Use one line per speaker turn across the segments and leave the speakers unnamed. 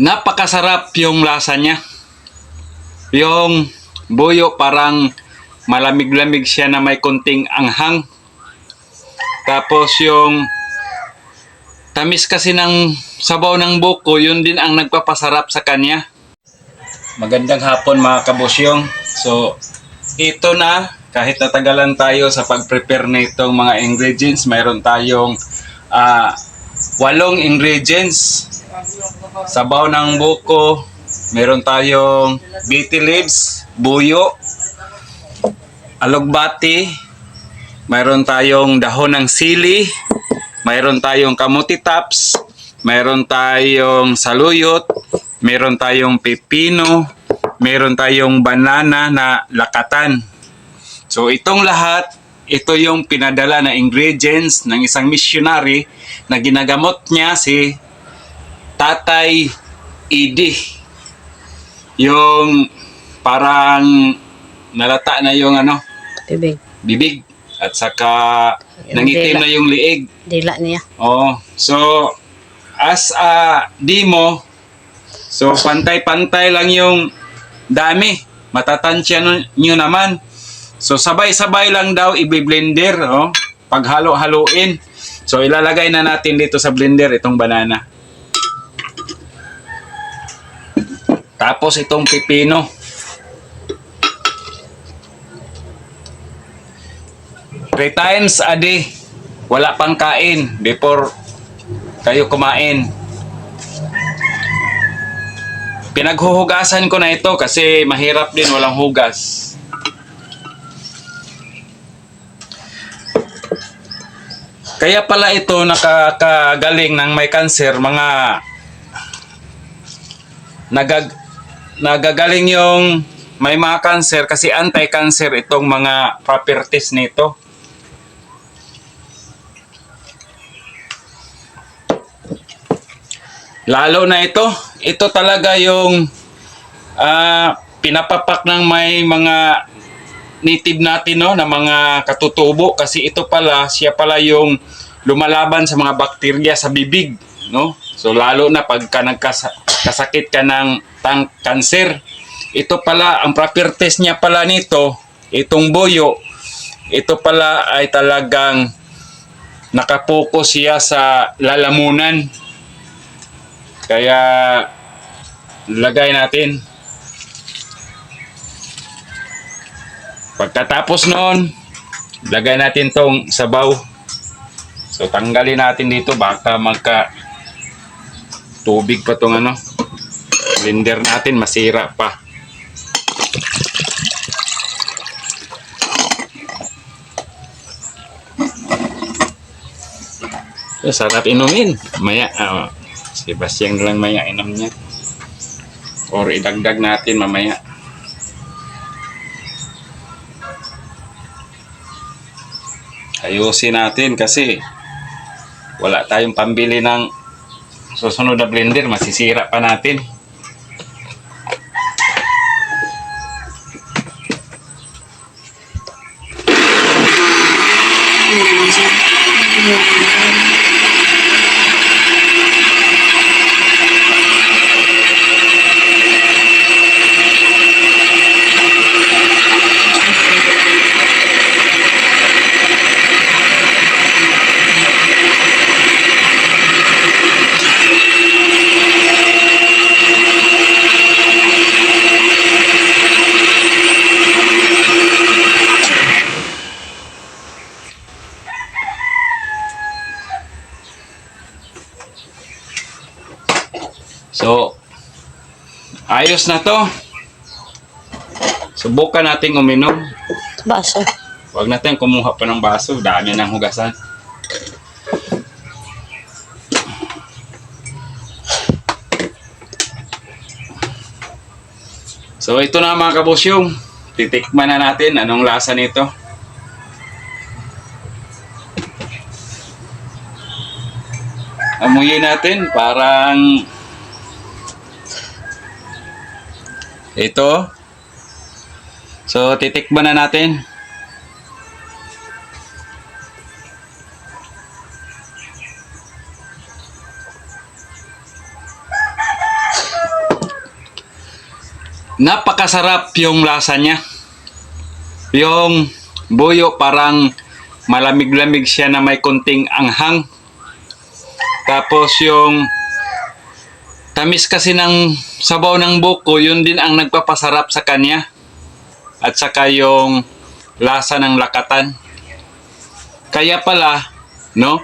napakasarap yung lasa niya. Yung buyo parang malamig-lamig siya na may konting anghang. Tapos yung tamis kasi ng sabaw ng buko, yun din ang nagpapasarap sa kanya. Magandang hapon mga kabusyong. So, ito na, kahit natagalan tayo sa pag-prepare nitong mga ingredients, mayroon tayong ah, walong ingredients. Sabaw ng buko, meron tayong beety leaves, buyo, alugbati, mayroon tayong dahon ng sili, mayroon tayong kamuti tops, mayroon tayong saluyot, mayroon tayong pepino, mayroon tayong banana na lakatan. So itong lahat, ito yung pinadala na ingredients ng isang missionary na ginagamot niya si Tatay Idi. Yung parang nalata na yung ano,
Bibig.
bibig at saka
Yung
nangitim
dila.
na yung liig.
Dila niya.
Oh, so as a demo, so pantay-pantay lang yung dami. Matatansya nyo naman. So sabay-sabay lang daw i-blender, oh, paghalo-haluin. So ilalagay na natin dito sa blender itong banana. Tapos itong pipino. Three times a day. Wala pang kain before kayo kumain. Pinaghuhugasan ko na ito kasi mahirap din walang hugas. Kaya pala ito nakakagaling ng may cancer, mga nagag nagagaling yung may mga cancer kasi anti-cancer itong mga properties nito. Lalo na ito, ito talaga yung ah, pinapapak ng may mga native natin no na mga katutubo. Kasi ito pala siya pala yung lumalaban sa mga bakterya sa bibig no? So lalo na pagka nagkasakit ka ng tang cancer ito pala ang properties niya pala nito itong boyo ito pala ay talagang nakapokus siya sa lalamunan kaya lagay natin Pagkatapos noon, lagay natin tong sabaw. So tanggalin natin dito baka magka tubig pa tong ano. Blender natin masira pa. So, sarap inumin. Maya, ah, si Basyang lang maya inom niya. Or idagdag natin mamaya. ayusin natin kasi wala tayong pambili ng susunod na blender, masisira pa natin. Ayos na to. Subukan natin uminom.
Baso.
Huwag natin kumuha pa ng baso. Dami ng hugasan. So ito na mga kabusyong. Titikman na natin anong lasa nito. Amuyin natin parang ito. So titikman na natin. napakasarap yung lasa niya. Yung buyo parang malamig-lamig siya na may konting anghang. Tapos yung tamis kasi ng sabaw ng buko, yun din ang nagpapasarap sa kanya. At saka yung lasa ng lakatan. Kaya pala, no,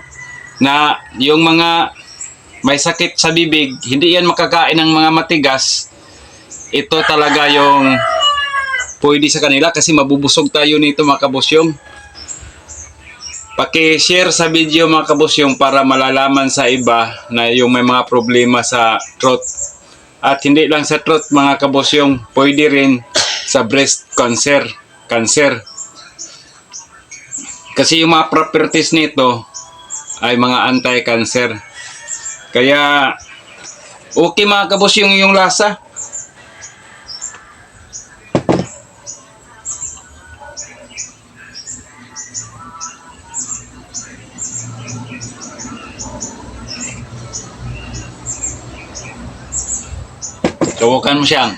na yung mga may sakit sa bibig, hindi yan makakain ng mga matigas. Ito talaga yung pwede sa kanila kasi mabubusog tayo nito mga kabusyong. Paki-share sa video mga kabusyong para malalaman sa iba na yung may mga problema sa throat. At hindi lang sa throat mga kabusyong, pwede rin sa breast cancer. Cancer. Kasi yung mga properties nito ay mga anti-cancer. Kaya okay mga kabusyong yung lasa. Subukan mo siyang.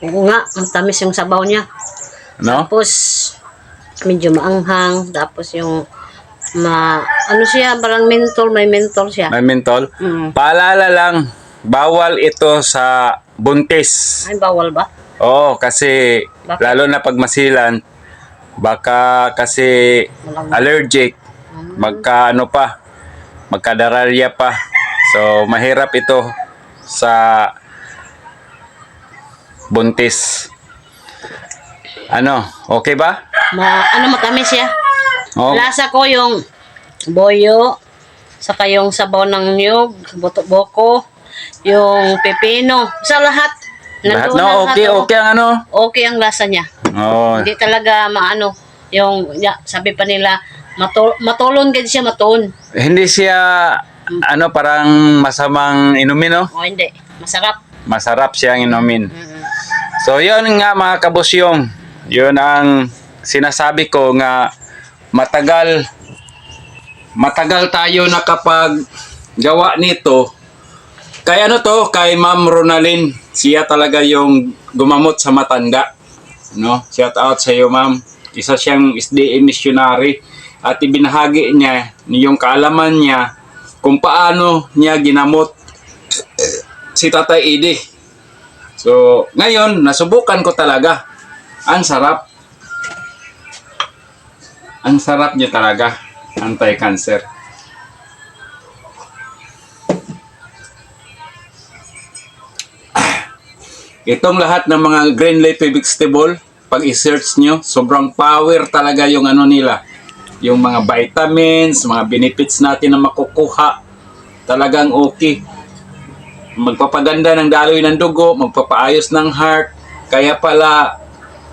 Oo nga, ang tamis yung sabaw niya.
No?
Tapos, medyo maanghang. Tapos yung, ma, ano siya, parang mentol, may mentol siya.
May mentol.
Mm.
Paalala lang, bawal ito sa buntis.
Ay, bawal ba?
Oo, kasi
Bakit?
lalo na pag masilan, baka kasi allergic, magka ano pa, magkadararya pa. So, mahirap ito sa buntis. Ano, okay ba?
Ma, ano matamis siya?
Oh,
Lasa ko yung boyo, saka yung sabaw ng niyog, buto-boko, yung pepino, sa lahat.
Lahat
Nandoon na
okay,
lahat, oh.
okay ang ano.
Okay ang lasa niya.
Oh,
Hindi talaga maano, yung, ya, sabi pa nila, matul matulon din siya, matun.
hindi siya ano parang masamang inumin no?
O hindi, masarap.
Masarap siyang inumin.
Mm.
So, yun nga mga kabusyong. Yun ang sinasabi ko nga matagal matagal tayo nakapag gawa nito. Kay ano to, kay Ma'am Ronalyn. Siya talaga yung gumamot sa matanda. No? Shout out sa iyo, Ma'am. Isa siyang SDA missionary at ibinahagi niya yung kaalaman niya kung paano niya ginamot si Tatay Idi. So, ngayon, nasubukan ko talaga. Ang sarap. Ang sarap niya talaga. Anti-cancer. Itong lahat ng mga green leafy vegetable, pag i-search nyo, sobrang power talaga yung ano nila. Yung mga vitamins, mga benefits natin na makukuha. Talagang okay magpapaganda ng daloy ng dugo, magpapaayos ng heart. Kaya pala,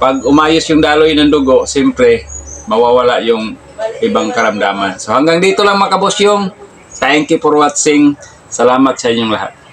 pag umayos yung daloy ng dugo, siyempre, mawawala yung ibang karamdaman. So hanggang dito lang mga kabos yung. Thank you for watching. Salamat sa inyong lahat.